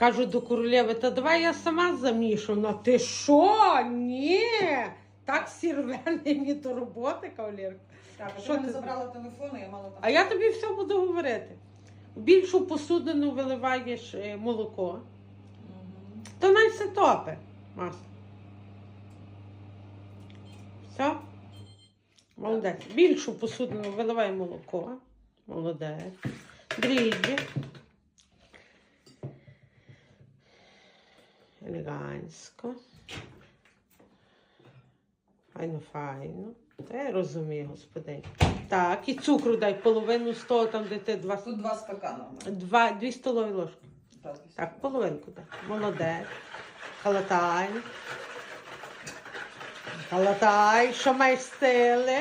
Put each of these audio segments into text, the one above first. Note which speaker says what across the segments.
Speaker 1: Кажу до королеви, та давай я сама замішу. Вона, ти що? Ні. Так сірве мені до роботи, кавалерка.
Speaker 2: Так, а
Speaker 1: Що
Speaker 2: ти
Speaker 1: ти-
Speaker 2: забрала телефон, я мала там.
Speaker 1: А я тобі все буду говорити. Більшу посудину виливаєш е, молоко, то най все топе. Масло. Все? Молодець. Більшу посудину виливай молоко. Молодець. Дріжджі. Елегантсько. Файно, файно. Та я розумію, господиня. Так, і цукру дай половину з того, там, де ти два,
Speaker 2: Тут два стакана.
Speaker 1: два, дві столові ложки.
Speaker 2: Так,
Speaker 1: Так, половинку дай. Молодець. Халатай. Халатай, що маєш стили.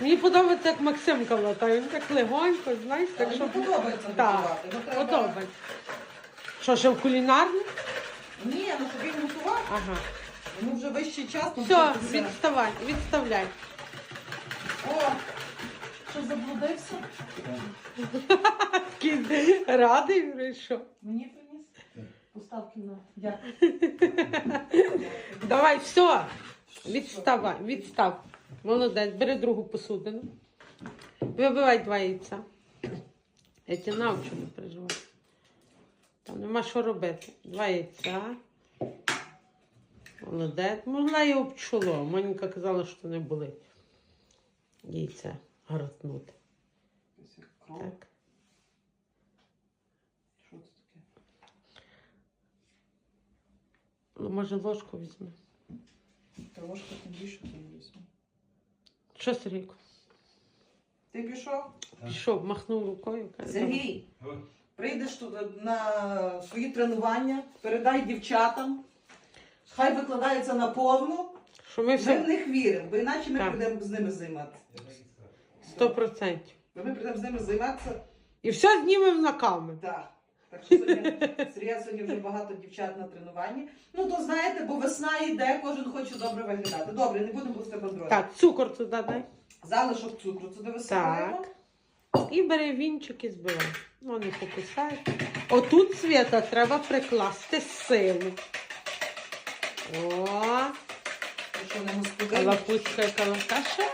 Speaker 1: Мені подобається, як Максим калатає. Він так легонько, знаєш, так
Speaker 2: Так,
Speaker 1: що.
Speaker 2: подобається
Speaker 1: Так. Подобається. Що, ще в кулінарну?
Speaker 2: Ну щоб він готував,
Speaker 1: Ага.
Speaker 2: йому вже вищий час. ну,
Speaker 1: Все, відставай, відставляй.
Speaker 2: О, що заблудився?
Speaker 1: Такий радий прийшов.
Speaker 2: Мені приніс? Постав кімнату. Дякую.
Speaker 1: Давай, все. Відставай, відстав. Молодець, бери другу посудину. Вибивай два яйця. Я тебе навчу, не переживай. Там нема що робити. Два яйця. Молодець. Могла і обчуло. Моніка казала, що не болить. Яйця гратнути.
Speaker 2: Кров.
Speaker 1: Так.
Speaker 2: Що це таке?
Speaker 1: Ну, може, ложку візьме.
Speaker 2: Трошки тим більше ти візьму.
Speaker 1: Що, Сергійко?
Speaker 2: Ти пішов?
Speaker 1: Пішов, махнув рукою. каже,
Speaker 2: Сергій, прийдеш тут на свої тренування, передай дівчатам. Хай викладаються на повну.
Speaker 1: Що ми
Speaker 2: Ми в
Speaker 1: все
Speaker 2: них віримо, бо іначе ми
Speaker 1: Так.
Speaker 2: прийдемо з ними займатися.
Speaker 1: сто процентів.
Speaker 2: Бо ми прийдемо з ними займатися.
Speaker 1: І все знімемо на камеру.
Speaker 2: Так. Так що сьогодні, Сергія сьогодні вже багато дівчат на тренуванні. Ну то знаєте, бо весна йде, кожен хоче добре виглядати. Добре, не будемо з тебе дрожити.
Speaker 1: Так, цукор туди дай.
Speaker 2: Залишок цукру туди висипаємо.
Speaker 1: Так. І бери вінчик і збивай. Ну, не. Отут свята треба прикласти силу. О,
Speaker 2: Ти Що не господиня.
Speaker 1: калапуцька і калака. Що?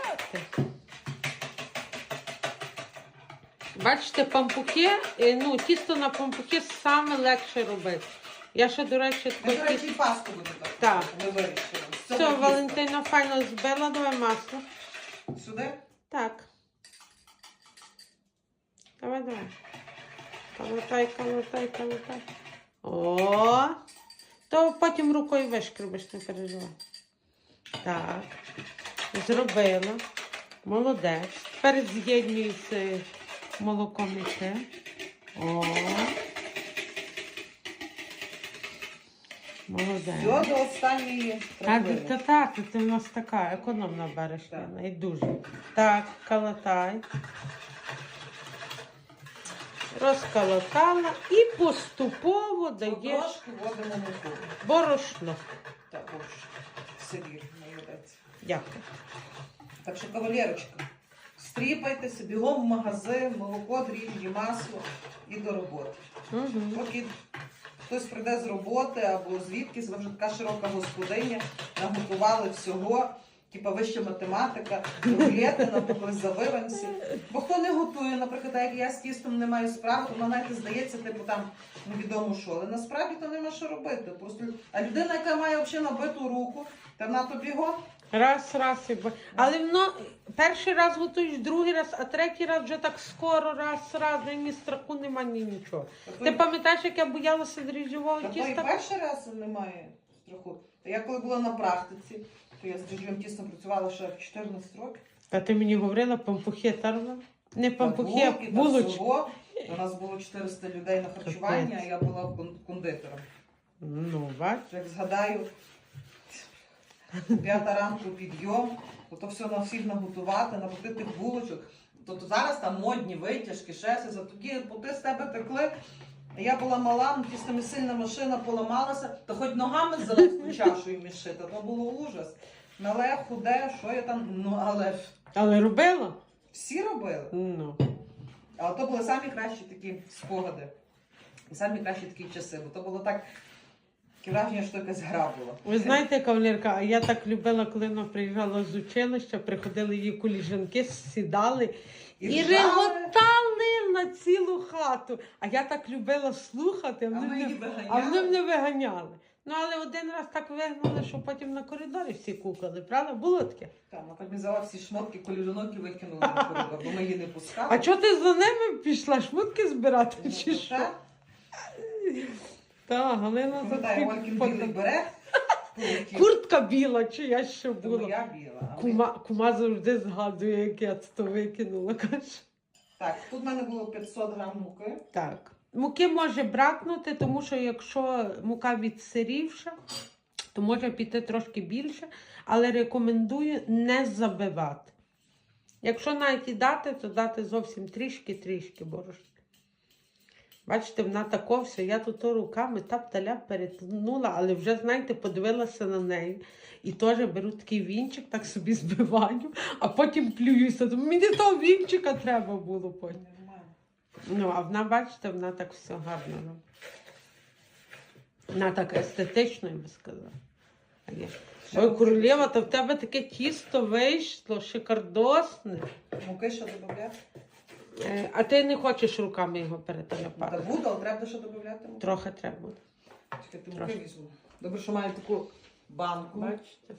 Speaker 1: Бачите, пампухи, е, ну, тісто на пампухи саме легше робити. Я ще, до речі,
Speaker 2: Ми, до речі, пасту будемо так.
Speaker 1: Так. Все. Валентина файно збила, давай масло.
Speaker 2: Сюди?
Speaker 1: Так. Давай, давай. Калатай, калатай, калатай. О! То потім рукою вишкребеш, не переживай. Так. Зробила. Молодець. Тепер з'єднюй з молоком яке. О. Молодець.
Speaker 2: Все до останньої
Speaker 1: А,
Speaker 2: краплини.
Speaker 1: та та, ти, ти в нас така економна береш. Лена, і дуже. Так, калатай. Розкалатала і поступово даєш
Speaker 2: Трошки вводимо муку.
Speaker 1: борошно.
Speaker 2: Також сирі, молодець.
Speaker 1: Дякую.
Speaker 2: Так що, кавалерочка, стріпайтеся, бігом в магазин, молоко, дріжджі, масло і до роботи.
Speaker 1: Угу.
Speaker 2: Поки хтось прийде з роботи або звідкись, ви вже така широка господиня, наготували всього, типа вища математика, рулети, наприклад, завиванці. Бо хто не готує, наприклад, як я з тістом не маю справи, то навіть здається, типу там невідомо що. Але насправді то нема що робити. Просто а людина, яка має взагалі набиту руку, та вона то бігом.
Speaker 1: Раз, раз і бо- Але воно перший раз готуєш, другий раз, а третій раз вже так скоро, раз, раз, і ні страху нема, ні нічого. Ти пам'ятаєш, як я боялася дріжджового
Speaker 2: Та то і
Speaker 1: тіста?
Speaker 2: перший раз немає страху. Та я коли була на практиці, то я з дріжджовим тістом працювала ще 14 років.
Speaker 1: Та ти мені говорила, пампухи тарла? Не пампухи, а
Speaker 2: булки, та
Speaker 1: булочки.
Speaker 2: всього. У нас було 400 людей на харчування, а я була кон- кондитером.
Speaker 1: Ну, бач.
Speaker 2: Як згадаю, п'ята ранку підйом, то, то все на всіх наготувати, напекти тих булочок. Тобто зараз там модні витяжки, шеси, за тоді поти з тебе текли. Я була мала, ну, тісто сильна машина поламалася, то хоч ногами залезту чашою мішити, то було ужас. Нале, худе, що я там, ну але ж
Speaker 1: Але робила?
Speaker 2: всі робили.
Speaker 1: Ну.
Speaker 2: Але то були самі кращі такі спогади. І самі кращі такі часи, бо то було так, враження, що якась гра була.
Speaker 1: Ви знаєте, кавалерка, а я так любила, коли вона приїжджала з училища, приходили її коліжанки, сідали і,
Speaker 2: І
Speaker 1: реготали на цілу хату. А я так любила слухати, вони,
Speaker 2: її
Speaker 1: мене,
Speaker 2: виганяли.
Speaker 1: а вони мене виганяли. Ну, але один раз так вигнали, що потім на коридорі всі кукали, правда? Було таке.
Speaker 2: Там, вона так взяла всі шмотки коліжанок і викинула на коридор, бо ми її не пускали.
Speaker 1: А чого ти за ними пішла шмутки збирати?
Speaker 2: Ну,
Speaker 1: Чи що?
Speaker 2: так.
Speaker 1: Та, Галина за
Speaker 2: Пам'ятаю, Олькін білий берег.
Speaker 1: Куртка біла, чи я ще була.
Speaker 2: моя біла. а
Speaker 1: Кума, кума завжди згадує, як я це викинула. Каже.
Speaker 2: Так, тут в мене було 500 грам муки.
Speaker 1: Так. Муки може бракнути, тому що якщо мука відсирівша, то може піти трошки більше, але рекомендую не забивати. Якщо навіть і дати, то дати зовсім трішки-трішки борошна. Бачите, вона тако все, я тут руками тап-таля перетнула, але вже, знаєте, подивилася на неї. І теж беру такий вінчик, так собі збиваю, а потім плююся. Думаю, Мені того вінчика треба було потім. Ну, а вона, бачите, вона так все гарно робить. Вона так естетично, я би сказала. Ой, королева, то в тебе таке тісто вийшло, шикардосне.
Speaker 2: Муки що додати?
Speaker 1: Е, А ти не хочеш руками його
Speaker 2: Та
Speaker 1: переталяпати?
Speaker 2: буду, але треба що додати.
Speaker 1: Трохи треба буде.
Speaker 2: Чекайте, муки
Speaker 1: Трошки.
Speaker 2: візьму. Добре, що маю таку банку.
Speaker 1: Бачите?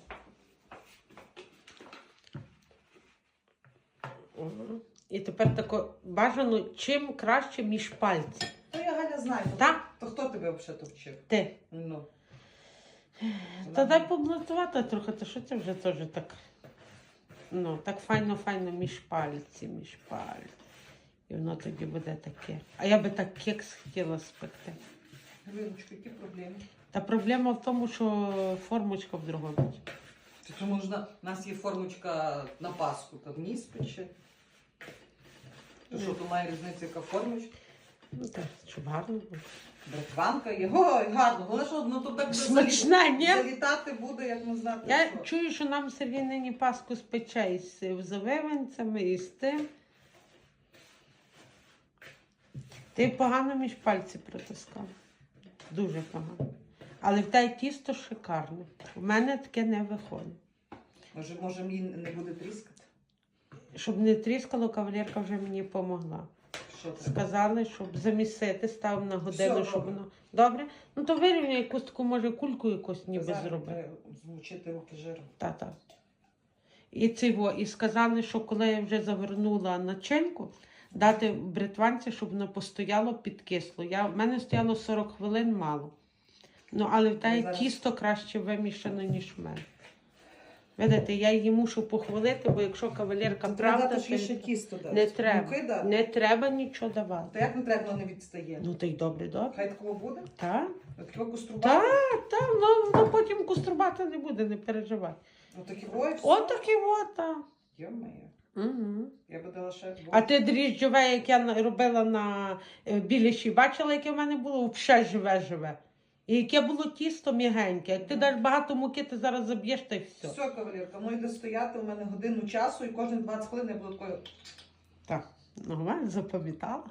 Speaker 1: І тепер тако бажано чим краще між пальців.
Speaker 2: То я Галя знаю. То,
Speaker 1: Так?
Speaker 2: то хто тебе взагалі то вчив?
Speaker 1: Ти.
Speaker 2: Ну.
Speaker 1: Та дай поблатувати трохи, то що це вже теж так. Ну, так файно-файно між пальці, між пальці. І воно тоді буде таке. А я би так кекс хотіла спекти.
Speaker 2: Галиночко, які проблеми?
Speaker 1: Та проблема в тому, що формочка в другому.
Speaker 2: Чи то можна, у нас є формочка на Пасху, то ніс пече. То що, то має різницю, яка формочка?
Speaker 1: Ну так, щоб гарно було.
Speaker 2: Бритванка є. Ой, гарно. Головне, що ну, то так
Speaker 1: Смачне, ні?
Speaker 2: залітати буде, як не знати.
Speaker 1: Я
Speaker 2: що.
Speaker 1: чую, що нам Сергій нині паску спече із завиванцями і з тим. Ти погано між пальці протискав. Дуже погано. Але в те тісто шикарне. У мене таке не виходить.
Speaker 2: Може, може мені не буде тріскати?
Speaker 1: Щоб не тріскало, кавалерка вже мені допомогла.
Speaker 2: Що це?
Speaker 1: Сказали, щоб замісити, став на годину,
Speaker 2: Все,
Speaker 1: щоб
Speaker 2: добре.
Speaker 1: воно. Добре? Ну то вирівняй якусь таку, може, кульку якусь ніби
Speaker 2: Зараз
Speaker 1: зробити.
Speaker 2: треба Змочити руки жиром.
Speaker 1: Та-та. І цього, і сказали, що коли я вже завернула начинку, дати бритванці, щоб воно постояло підкисло. Я, в мене стояло 40 хвилин мало. Ну, але в те тісто краще вимішано, ніж в мене. Видите, я її мушу похвалити, бо якщо кавалерка правда,
Speaker 2: Треба
Speaker 1: то
Speaker 2: ще тісто дати.
Speaker 1: не
Speaker 2: Муки
Speaker 1: треба.
Speaker 2: дати.
Speaker 1: Не треба нічого давати.
Speaker 2: То як не треба, воно не відстає?
Speaker 1: Ну, то й добре, добре.
Speaker 2: Хай такого буде?
Speaker 1: Так,
Speaker 2: Такого кострубати?
Speaker 1: так, так, ну, ну потім кострубати не буде, не переживай.
Speaker 2: Такі ой, все.
Speaker 1: От такі от, так.
Speaker 2: Йо-моє.
Speaker 1: Угу.
Speaker 2: Я би дала ще
Speaker 1: А ти дріжджове, як я робила на е, біліші, бачила, яке в мене було? Взагалі живе-живе. І яке було тісто м'ягеньке. Як ти даш багато муки, ти зараз заб'єш та й все.
Speaker 2: Все, кавалерка, воно йде стояти у мене годину часу і кожні 20 хвилин я буду такою.
Speaker 1: Так, нормально запам'ятала.